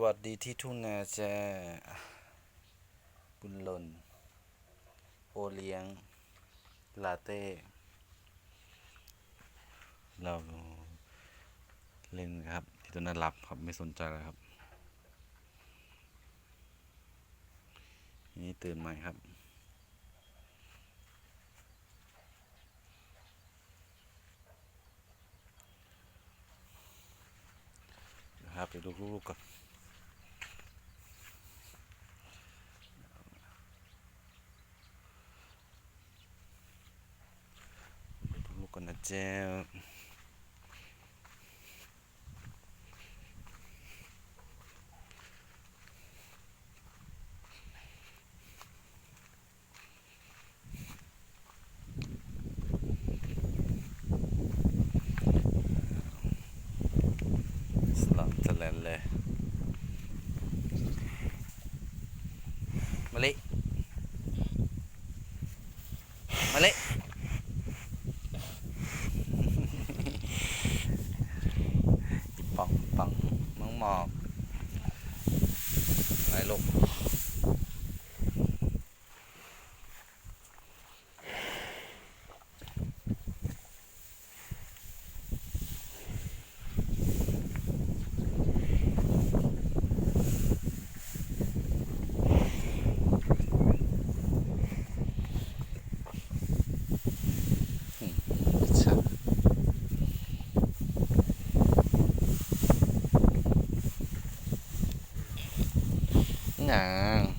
วัสดีที่ทุ่งนาจ้าบุญหล่น โอเลี้ยง ลาเต้ เราเล่นครับที่ตัวนั้นหลับครับ ไม่สนใจแล้วครับ นี่ตื่นใหม่ครับนะครับไปดูลูกก่อนดูลูกๆก่อน นะเจ้าสลับทะเลนเลย มาลิมาลิ หมอกอะไรลูก 想